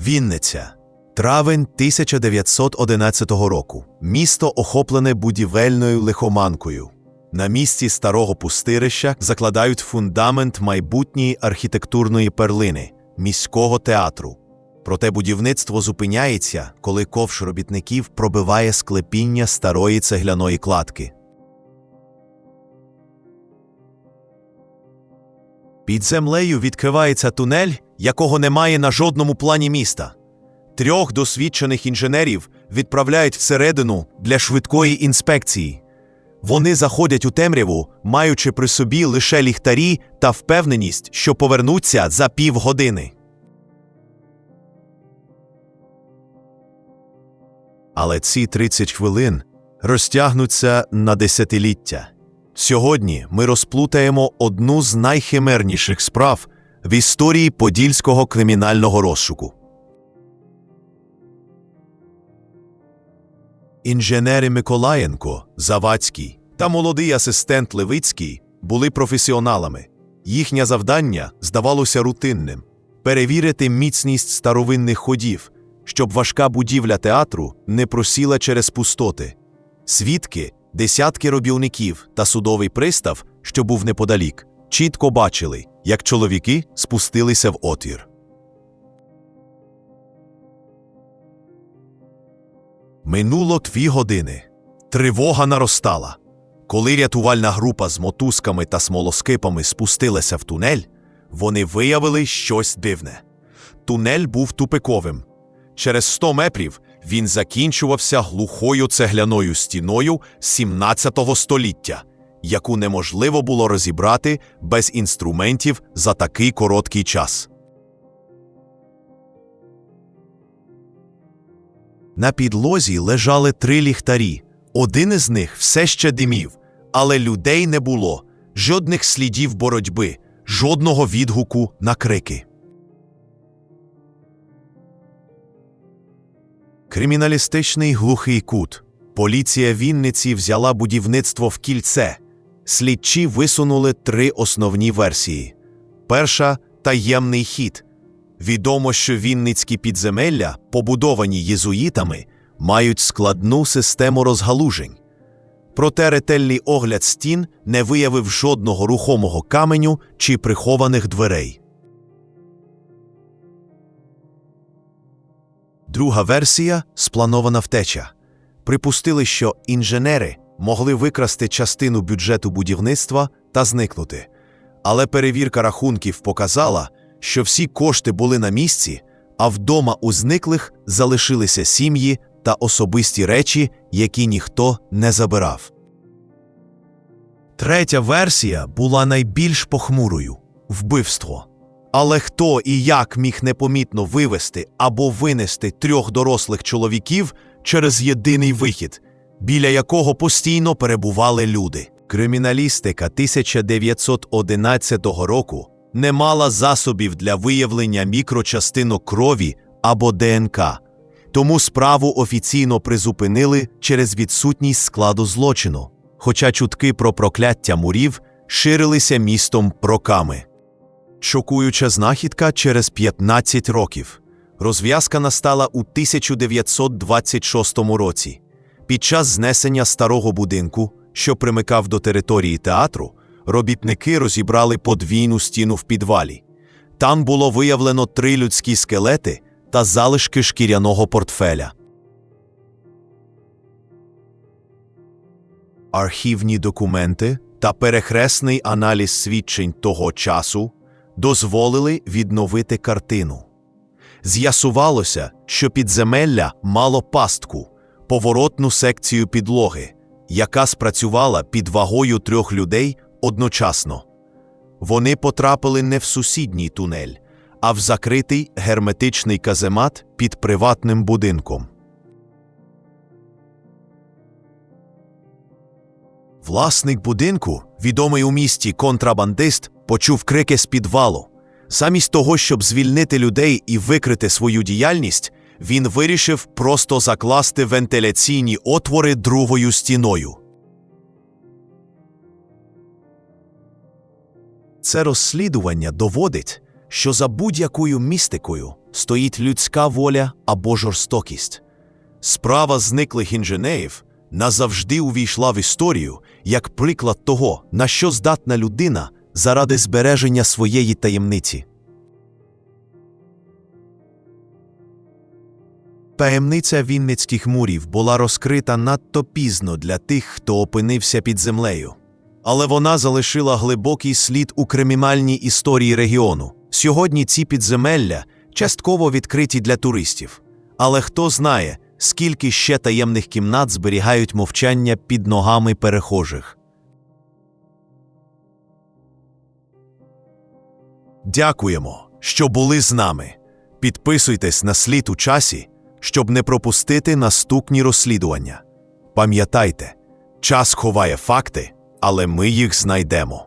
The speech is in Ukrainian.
Вінниця. Травень 1911 року. Місто охоплене будівельною лихоманкою. На місці старого пустирища закладають фундамент майбутньої архітектурної перлини міського театру. Проте будівництво зупиняється, коли ковш робітників пробиває склепіння старої цегляної кладки. Під землею відкривається тунель, якого немає на жодному плані міста. Трьох досвідчених інженерів відправляють всередину для швидкої інспекції. Вони заходять у темряву, маючи при собі лише ліхтарі та впевненість, що повернуться за півгодини. Але ці 30 хвилин розтягнуться на десятиліття. Сьогодні ми розплутаємо одну з найхимерніших справ в історії подільського кримінального розшуку. Інженери Миколаєнко, Завадський та молодий асистент Левицький були професіоналами. Їхнє завдання здавалося рутинним перевірити міцність старовинних ходів, щоб важка будівля театру не просіла через пустоти. Свідки, десятки робівників та судовий пристав, що був неподалік, чітко бачили, як чоловіки спустилися в отвір. Минуло дві години. Тривога наростала. Коли рятувальна група з мотузками та смолоскипами спустилася в тунель, вони виявили щось дивне. Тунель був тупиковим. Через 100 метрів він закінчувався глухою цегляною стіною 17 століття, яку неможливо було розібрати без інструментів за такий короткий час. На підлозі лежали три ліхтарі. Один із них все ще димів, але людей не було, жодних слідів боротьби, жодного відгуку на крики. Криміналістичний глухий кут. Поліція Вінниці взяла будівництво в кільце. Слідчі висунули три основні версії. Перша таємний хід. Відомо, що вінницькі підземелля, побудовані єзуїтами, мають складну систему розгалужень. Проте ретельний огляд стін не виявив жодного рухомого каменю чи прихованих дверей. Друга версія спланована втеча. Припустили, що інженери могли викрасти частину бюджету будівництва та зникнути. Але перевірка рахунків показала, що всі кошти були на місці, а вдома у зниклих залишилися сім'ї та особисті речі, які ніхто не забирав. Третя версія була найбільш похмурою вбивство. Але хто і як міг непомітно вивести або винести трьох дорослих чоловіків через єдиний вихід, біля якого постійно перебували люди? Криміналістика 1911 року не мала засобів для виявлення мікрочастинок крові або ДНК, тому справу офіційно призупинили через відсутність складу злочину, хоча чутки про прокляття мурів ширилися містом проками. Шокуюча знахідка через 15 років. Розв'язка настала у 1926 році. Під час знесення старого будинку, що примикав до території театру, робітники розібрали подвійну стіну в підвалі. Там було виявлено три людські скелети та залишки шкіряного портфеля. Архівні документи та перехресний аналіз свідчень того часу дозволили відновити картину. З'ясувалося, що підземелля мало пастку, поворотну секцію підлоги, яка спрацювала під вагою трьох людей одночасно. Вони потрапили не в сусідній тунель, а в закритий герметичний каземат під приватним будинком. Власник будинку, відомий у місті контрабандист, почув крики з підвалу. Замість того, щоб звільнити людей і викрити свою діяльність, він вирішив просто закласти вентиляційні отвори другою стіною. Це розслідування доводить, що за будь-якою містикою стоїть людська воля або жорстокість. Справа зниклих інженерів назавжди увійшла в історію як приклад того, на що здатна людина заради збереження своєї таємниці. Таємниця Вінницьких мурів була розкрита надто пізно для тих, хто опинився під землею. Але вона залишила глибокий слід у кримінальній історії регіону. Сьогодні ці підземелля частково відкриті для туристів. Але хто знає, скільки ще таємних кімнат зберігають мовчання під ногами перехожих. Дякуємо, що були з нами. Підписуйтесь на слід у часі, щоб не пропустити наступні розслідування. Пам'ятайте, час ховає факти, але ми їх знайдемо.